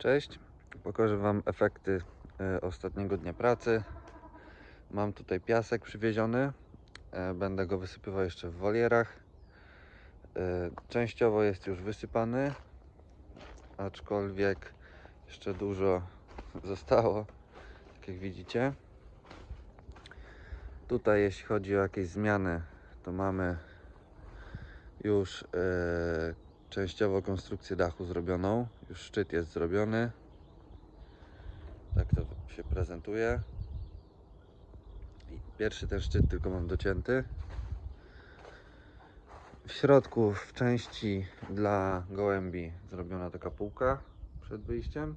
Cześć, pokażę Wam efekty e, ostatniego dnia pracy. Mam tutaj piasek przywieziony, e, będę go wysypywał jeszcze w wolierach. E, Częściowo jest już wysypany, aczkolwiek jeszcze dużo zostało, tak jak widzicie. Tutaj jeśli chodzi o jakieś zmiany, to mamy już częściowo konstrukcję dachu zrobioną. Już szczyt jest zrobiony. Tak to się prezentuje. Pierwszy ten szczyt tylko mam docięty. W środku w części dla gołębi zrobiona taka półka przed wyjściem.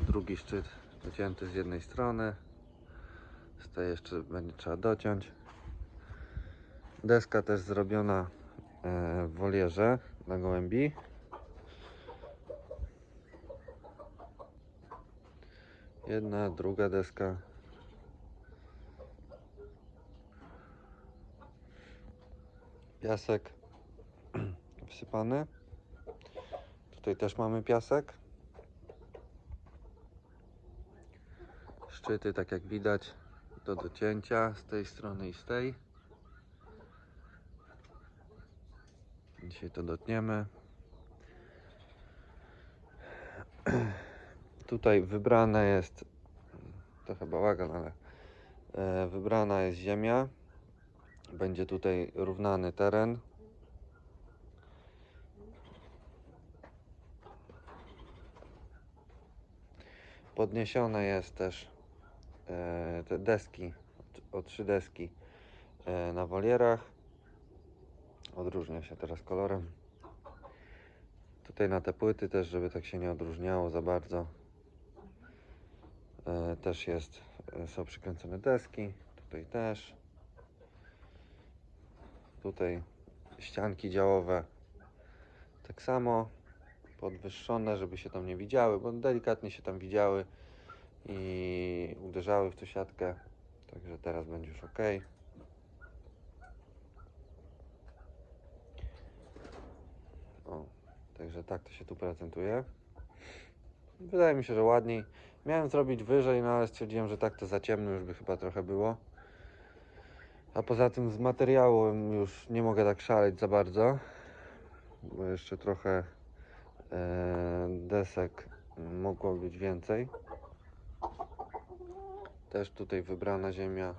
Drugi szczyt docięty z jednej strony. Z tej jeszcze będzie trzeba dociąć. Deska też zrobiona e, w wolierze dla gołębi. Jedna, druga deska. Piasek wsypany. Tutaj też mamy piasek. Szczyty, tak jak widać, do docięcia z tej strony i z tej. Dzisiaj to dotniemy. Tutaj wybrane jest, to chyba bałagan, ale e, wybrana jest ziemia. Będzie tutaj równany teren. Podniesione jest też te deski, o trzy deski e, na wolierach. Odróżnia się teraz kolorem. Tutaj na te płyty też, żeby tak się nie odróżniało za bardzo. E, też jest, e, są przykręcone deski. Tutaj też. Tutaj ścianki działowe. Tak samo podwyższone, żeby się tam nie widziały, bo delikatnie się tam widziały i uderzały w tą siatkę. Także teraz będzie już ok. O, także tak to się tu prezentuje. Wydaje mi się, że ładniej. Miałem zrobić wyżej, no ale stwierdziłem, że tak to za ciemno już by chyba trochę było. A poza tym z materiału już nie mogę tak szaleć za bardzo, bo jeszcze trochę e, desek mogło być więcej. Też tutaj wybrana ziemia.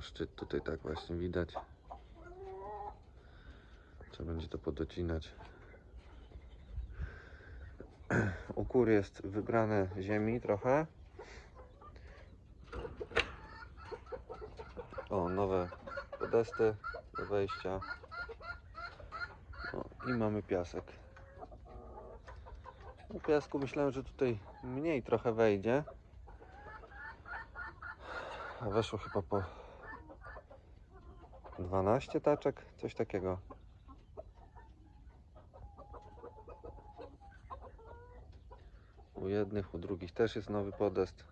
Szczyt tutaj tak właśnie widać. Trzeba będzie to podocinać. U kur jest wybrane ziemi trochę. O, nowe podesty do wejścia. O, I mamy piasek. O piasku myślałem, że tutaj mniej trochę wejdzie. Weszło chyba po 12 taczek, coś takiego. U jednych, u drugich też jest nowy podest.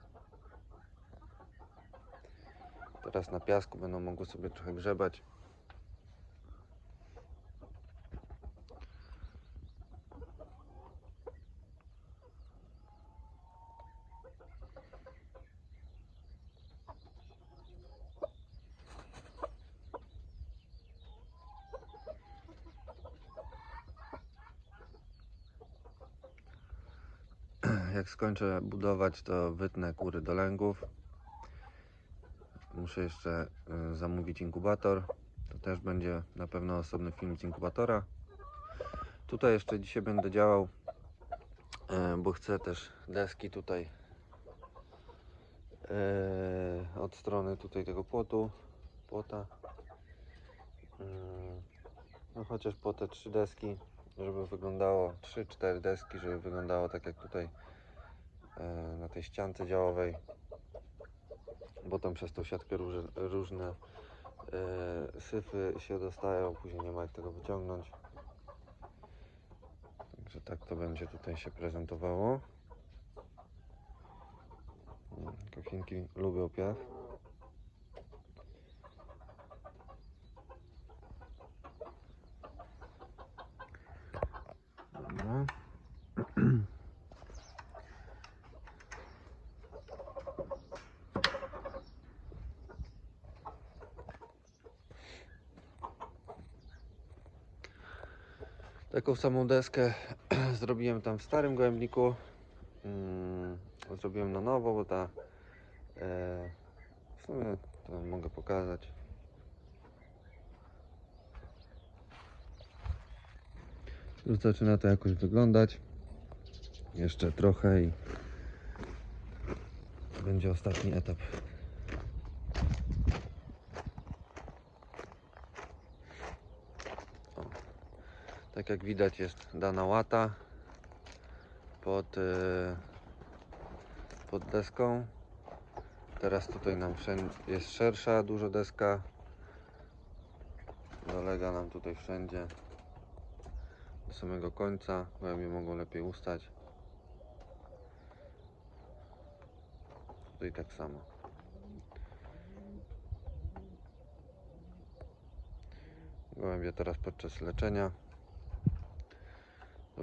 Teraz na piasku będą mogły sobie trochę grzebać. Jak skończę budować, to wytnę kury do lęgów. Muszę jeszcze y, zamówić inkubator. To też będzie na pewno osobny film z inkubatora. Tutaj jeszcze dzisiaj będę działał, y, bo chcę też deski tutaj y, od strony tutaj tego płotu, płota. No chociaż po te trzy deski, żeby wyglądało, 3-4 deski, żeby wyglądało tak jak tutaj na tej ściance działowej, bo tam przez tą siatkę różne, e, syfy się dostają, później nie ma jak tego wyciągnąć. Także tak to będzie tutaj się prezentowało. Mm, Kochinki lubią piach. Taką samą deskę zrobiłem tam w starym gołębniku. Mm, zrobiłem na nowo, bo ta e, w sumie to mogę pokazać. Już zaczyna to jakoś wyglądać. Jeszcze trochę i będzie ostatni etap. Tak jak widać jest dana łata pod, e, pod deską. Teraz tutaj nam jest szersza dużo deska. Dolega nam tutaj wszędzie do samego końca. Gołębie mogą lepiej ustać. Tutaj tak samo. Gołębie teraz podczas leczenia.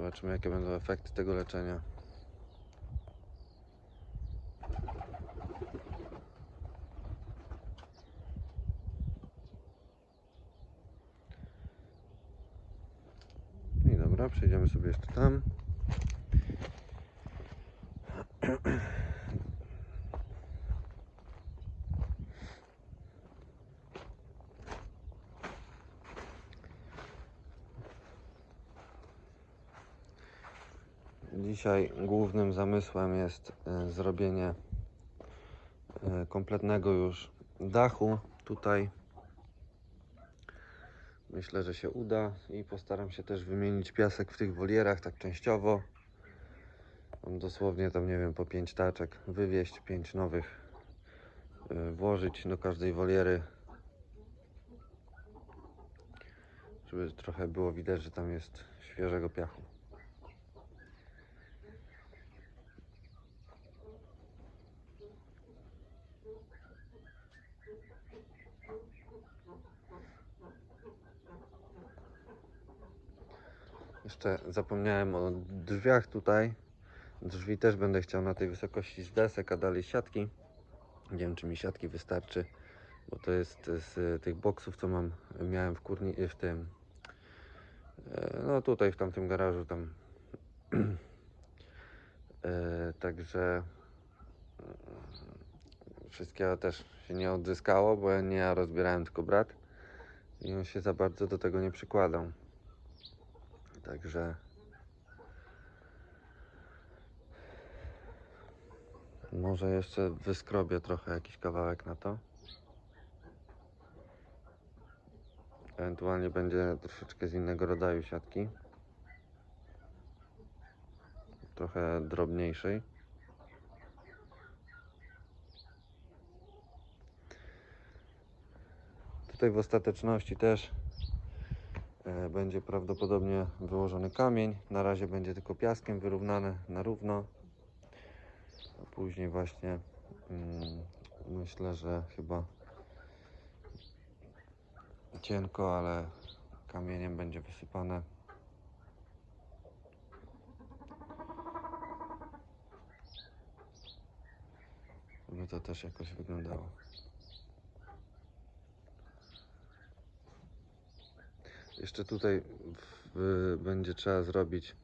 Zobaczymy jakie będą efekty tego leczenia. I dobra, przejdziemy sobie jeszcze tam. Dzisiaj głównym zamysłem jest e, zrobienie e, kompletnego już dachu tutaj. Myślę, że się uda i postaram się też wymienić piasek w tych wolierach tak częściowo. Mam dosłownie tam nie wiem po 5 taczek wywieźć, 5 nowych e, włożyć do każdej woliery. Żeby trochę było widać, że tam jest świeżego piachu. Jeszcze zapomniałem o drzwiach tutaj. Drzwi też będę chciał na tej wysokości z desek, a dalej siatki. Nie wiem, czy mi siatki wystarczy, bo to jest z tych boksów, co mam, miałem w kurni, w tym, e, no tutaj w tamtym garażu tam. E, Także mm, wszystkiego też się nie odzyskało, bo ja nie rozbierałem, tylko brat. I on się za bardzo do tego nie przykładał. Także może jeszcze wyskrobię trochę jakiś kawałek na to. Ewentualnie będzie troszeczkę z innego rodzaju siatki. Trochę drobniejszej. Tutaj w ostateczności też będzie prawdopodobnie wyłożony kamień. Na razie będzie tylko piaskiem wyrównane na równo. Później właśnie mm, myślę, że chyba cienko, ale kamieniem będzie wysypane. Żeby to też jakoś wyglądało. Jeszcze tutaj w, będzie trzeba zrobić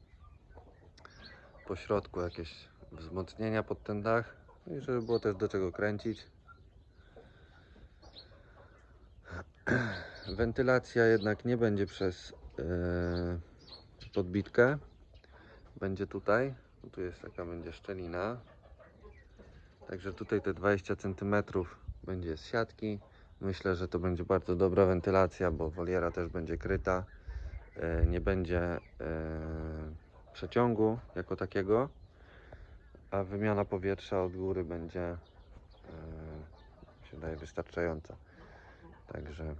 po środku jakieś wzmocnienia pod ten dach no i żeby było też do czego kręcić. Wentylacja jednak nie będzie przez yy, podbitkę. Będzie tutaj. Tu jest taka będzie szczelina. Także tutaj te 20 cm będzie z siatki. Myślę, że to będzie bardzo dobra wentylacja, bo woliera też będzie kryta. E, Nie będzie e, przeciągu jako takiego, a wymiana powietrza od góry będzie e, się daje wystarczająca. Także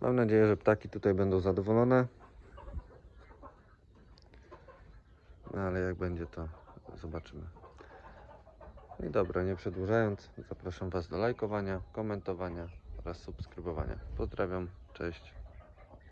mam nadzieję, że ptaki tutaj będą zadowolone. No ale jak będzie to zobaczymy. No i dobra, nie przedłużając, zapraszam Was do lajkowania, komentowania oraz subskrybowania. Pozdrawiam, cześć.